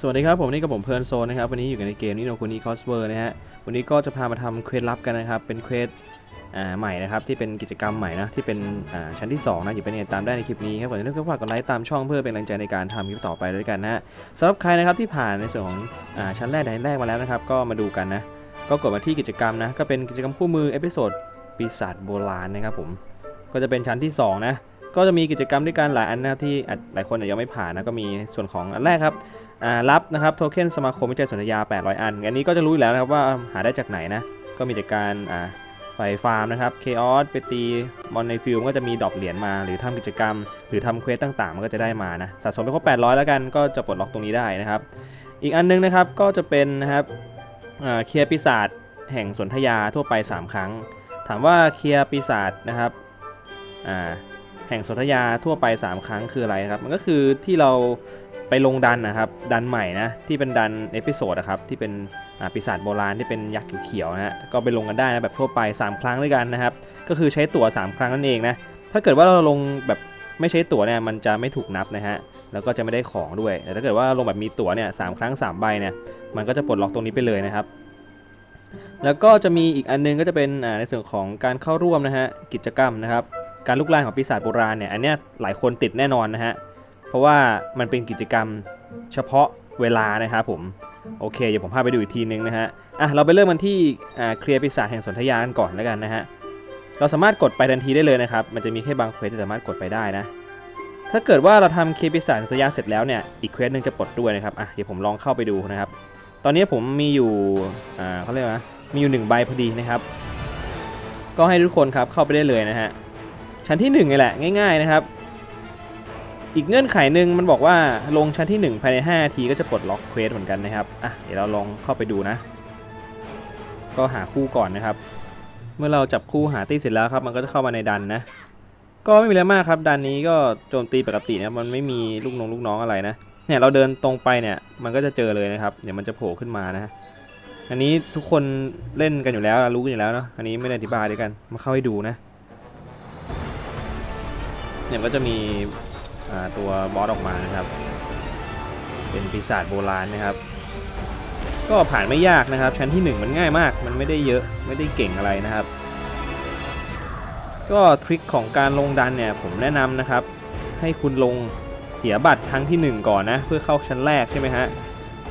สวัสดีครับผมนี่กับผมเพลินโซนนะครับวันนี้อยู่กันในเกมนี่โนคุนีคอสเวอร์นะฮะวันนี้ก็จะพามาทำเควสลับกันนะครับเป็นเควสใหม่นะครับที่เป็นกิจกรรมใหม่นะที่เป็นชั้นที่2นะอยู่เป็นยังไงตามได้ในคลิปนี้ครับก่อนอื่นก็ฝากกดไลค์ตามช่องเพื่อเป็นกำลังใจในการทำคลิปต่อไปด้วยกันนะฮะสำหรับใครนะครับที่ผ่านในส่วนของอชั้นแรกในแรกมาแล้วนะครับก็มาดูกันนะก็กดมาที่กิจกรรมนะก็เป็นกิจกรรมคู่มือเอพิโซดปีศาจโบราณนะครับผมก็จะเป็นชั้นที่สองนะ ก็จะมีกิจกรรมด้วยกันหลายอันนะครับที่หลายคนอาจจะยังไม่ผ่านนะก็มีส่วนของอันแรกครับรับนะครับโทเค็นสมาคมวิจัยสนธยา800 อัน อันนี้ก็จะรู้อยู่แล้วนะครับว่าหาได้จากไหนนะ ก็มีจากการไปฟาร์มนะครับเคออสไปตีมอนในฟิลก็จะมีดอปเหรียญมา หรือทำกิจกรรม หรือทำเควสต่างๆ มันก็จะได้มานะสะสมไปครบ800 แล้วกันก็จะปลดล็อกตรงนี้ได้นะครับ อีกอันนึงนะครับก็จะเป็นนะครับเคลียร์ปีศาจแห่งสนธยาทั่วไป 3 ครั้ง ถามว่าเคลียร์ปีศาจนะครับอ่า แห่งสนธยาทั่วไป 3 ครั้งคืออะไรครับ มันก็คือที่เราไปลงดันนะครับ ดันใหม่นะที่เป็นดันเอพิโซดนะครับที่เป็นอ่าปีศาจโบราณที่เป็นยักษ์เขียวๆนะฮะก็ไปลงกันได้นะแบบทั่วไป 3 ครั้งด้วยกันนะครับ ก็คือใช้ตั๋ว 3 ครั้งนั่นเองนะถ้าเกิดว่าเราลงแบบไม่ใช้ตั๋วเนี่ยมันจะไม่ถูกนับนะฮะแล้วก็จะไม่ได้ของด้วย แต่ถ้าเกิดว่าลงแบบมีตั๋วเนี่ยสามครั้ง3ใบเนี่ยมันก็จะปลดล็อกตรงนี้ไปเลยนะครับ แล้วก็จะมีอีกอันนึงก็จะเป็นในส่วนของการเข้าร่วมนะฮะกิจกรรมนะครับ การลุกลานของปีศาจโบราณเนี่ย อันเนี้ยหลายคนติดแน่นอนนะฮะ เพราะว่ามันเป็นกิจกรรมเฉพาะเวลานะครับผม โอเค เดี๋ยวผมพาไปดูอีกทีนึงนะฮะ อะ เราไปเริ่มกันที่เคลียร์ปีศาจแห่งสนธยากันก่อนแล้วกันนะฮะ เราสามารถกดไปทันทีได้เลยนะครับ มันจะมีแค่บางเควสที่สามารถกดไปได้นะ ถ้าเกิดว่าเราทำเคลียร์ปีศาจสนธยาเสร็จแล้วเนี่ย อีกเควสหนึ่งจะปลดด้วยนะครับ อะ เดี๋ยวผมลองเข้าไปดูนะครับ ตอนนี้ผมมีอยู่ อ่าเขาเรียกว่า มีอยู่หนึ่งใบพอดีนะครับ ก็ให้ทุกคนครับเข้าไปได้เลยนะฮะ ชั้นที่หนึ่งนี่แหละง่าย ๆนะครับ อีกเงื่อนไขหนึ่งมันบอกว่าลงชั้นที่ 1 ภายใน5นาทีก็จะปลดล็อกเควสเหมือนกันนะครับอะเดี๋ยวเราลองเข้าไปดูนะ ก็หาคู่ก่อนนะครับ เมื่อเราจับคู่หาตีเสร็จแล้วครับ มันก็จะเข้ามาในดันนะ ก็ไม่มีอะไรมากครับดันนี้ก็โจมตีปกตินะมันไม่มีลูกน้องลูกน้องอะไรนะเนี่ยเราเดินตรงไปเนี่ยมันก็จะเจอเลยนะครับเดี๋ยวมันจะโผล่ขึ้นมานะอันนี้ทุกคนเล่นกันอยู่แล้วรู้กันอยู่แล้วเนาะอันนี้ไม่ได้อธิบายด้วยกันมาเข้าให้ดูนะ เนี่ยก็จะมีตัวบอสออกมานะครับ เป็นปีศาจโบราณนะครับ ก็ผ่านไม่ยากนะครับ ชั้นที่ 1 มันง่ายมาก มันไม่ได้เยอะไม่ได้เก่งอะไรนะครับ ก็ทริคของการลงดันเนี่ยผมแนะนำนะครับ ให้คุณลงเสียบัตรครั้งที่ 1 ก่อนนะ เพื่อเข้าชั้นแรกใช่ไหมฮะ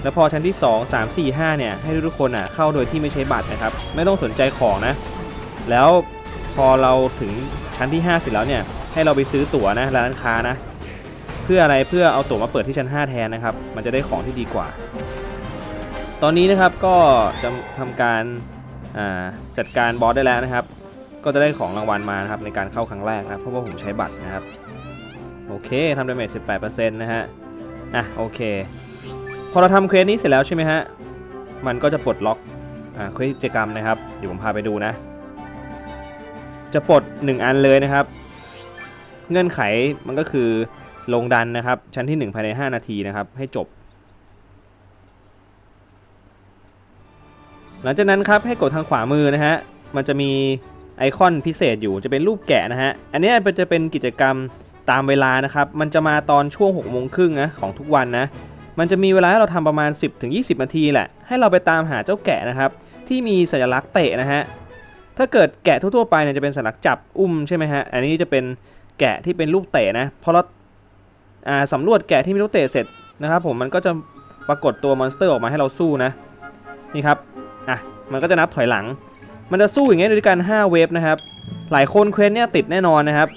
แล้วพอชั้นที่ 2 3 4 5เนี่ยให้ทุกคนอะเข้าโดยที่ไม่ใช้บัตรนะครับ ไม่ต้องสนใจของนะ แล้วพอเราถึงชั้นที่ 5 เสร็จแล้วเนี่ย ให้เราไปซื้อตั๋วนะร้านค้านะ เพื่ออะไรเพื่อเอาตั๋วมาเปิดที่ชั้น 5 แทนนะครับ มันจะได้ของที่ดีกว่า ตอนนี้นะครับก็จะทำการาจัดการบอสได้แล้วนะครับ ก็จะได้ของรางวัลมานะครับในการเข้าครั้งแรกนะเพราะว่าผมใช้บัตรนะครับโอเคทำดาเมจ18%นะฮะอะโอเค พอเราทำเควสนี้เสร็จแล้วใช่ไหมฮะมันก็จะปลดล็อกอ่าเควสกิจกรรมนะครับเดี๋ยวผมพาไปดูนะ จะปลด 1 อันเลยนะครับ เงื่อนไขมันก็คือลงดันนะครับ ชั้นที่ 1 ภายใน 5 นาทีนะครับ ให้จบ หลังจากนั้นครับให้กดทางขวามือนะฮะมันจะมีไอคอนพิเศษอยู่จะเป็นรูปแกะนะฮะ อันนี้จะเป็นกิจกรรมตามเวลานะครับ มันจะมาตอนช่วง6โมงครึ่งนะของทุกวันนะ มันจะมีเวลาให้เราทำประมาณ 10-20 นาทีแหละ ให้เราไปตามหาเจ้าแกะนะครับ ที่มีสัญลักษณ์เตะนะฮะ ถ้าเกิดแกะทั่วๆไปเนี่ยจะเป็นสัญลักษณ์จับอุ้มใช่ไหมฮะ อันนี้จะเป็น แกะที่เป็นลูกเตะนะพอเราอ่าสำรวจแกะที่มีลูกเตะเสร็จนะครับ ผมมันก็จะปรากฏตัวมอนสเตอร์ออกมาให้เราสู้นะนี่ครับอะมันก็จะนับถอยหลัง มันจะสู้อย่างเงี้ยด้วยกัน 5 เวฟนะครับหลายคนเควสเนี่ยติดแน่นอนนะครับ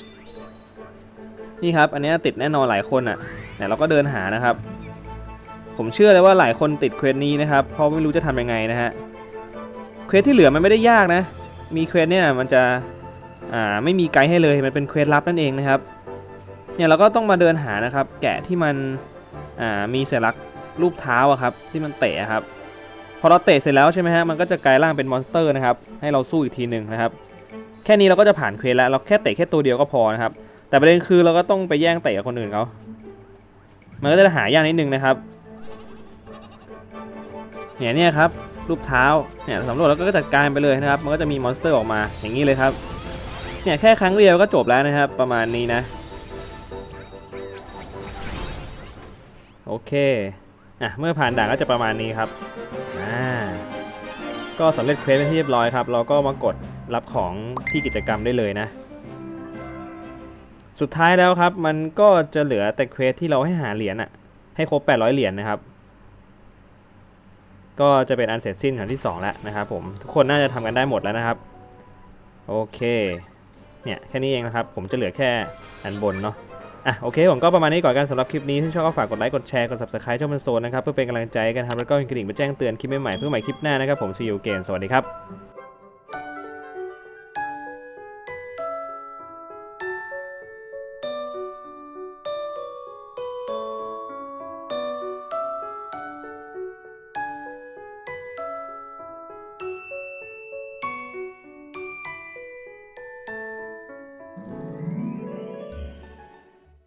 นี่ครับ อันเนี้ยติดแน่นอนหลายคนอะเนี่ยเราก็เดินหานะครับ ผมเชื่อเลยว่าหลายคนติดเควสนี้นะครับเพราะไม่รู้จะทำยังไงนะฮะเควสที่เหลือมันไม่ได้ยากนะ มีเควสเนี่ยมันจะ อ่าไม่มีไกด์ให้เลยมันเป็นเควสลับนั่นเองนะครับเนี่ยเราก็ต้องมาเดินหานะครับ แกะที่มันอ่ามีสัญลักษณ์รูปเท้าอะครับ ที่มันเตะอะครับ พอเราเตะเสร็จแล้วใช่ไหมฮะมันก็จะกลายร่างเป็นมอนสเตอร์นะครับให้เราสู้อีกทีหนึ่งนะครับ แค่นี้เราก็จะผ่านเควสแล้วเราแค่เตะแค่ตัวเดียวก็พอนะครับ แต่ประเด็นคือเราก็ต้องไปแย่งเตะกับคนอื่นเขามันก็จะหายากนิดนึงนะครับเนี่ยเนี่ยครับรูปเท้าเนี่ยสำรวจแล้วก็จัดการไปเลยนะครับ มันก็จะมีมอนสเตอร์ออกมาอย่างนี้เลยครับ เนี่ยแค่ครั้งเดียวก็จบแล้วนะครับ ประมาณนี้นะ โอเคอะเมื่อผ่านด่านก็จะประมาณนี้ครับอ่าก็สำเร็จเควสเป็นที่เรียบร้อยครับ เราก็มากดรับของที่กิจกรรมได้เลยนะ สุดท้ายแล้วครับมันก็จะเหลือแต่เควสที่เราให้หาเหรียญอะให้ครบ 800 เหรียญนะครับ ก็จะเป็นอันเสร็จสิ้นครั้งที่ 2 แล้วนะครับผม ทุกคนน่าจะทำกันได้หมดแล้วนะครับ โอเค เนี่ยแค่นี้เองนะครับ ผมจะเหลือแค่อันบนเนาะอะโอเค ผมก็ประมาณนี้ก่อนกันสำหรับคลิปนี้ที่ชอบก็ฝากกดไลค์กดแชร์กด subscribe ช่องมันโซนนะครับ เพื่อเป็นกำลังใจกันครับแล้วก็กระดิ่งมาแจ้งเตือนคลิปใหม่ๆเพื่อใหม่คลิปหน้านะครับผมซีอูเกนสวัสดีครับ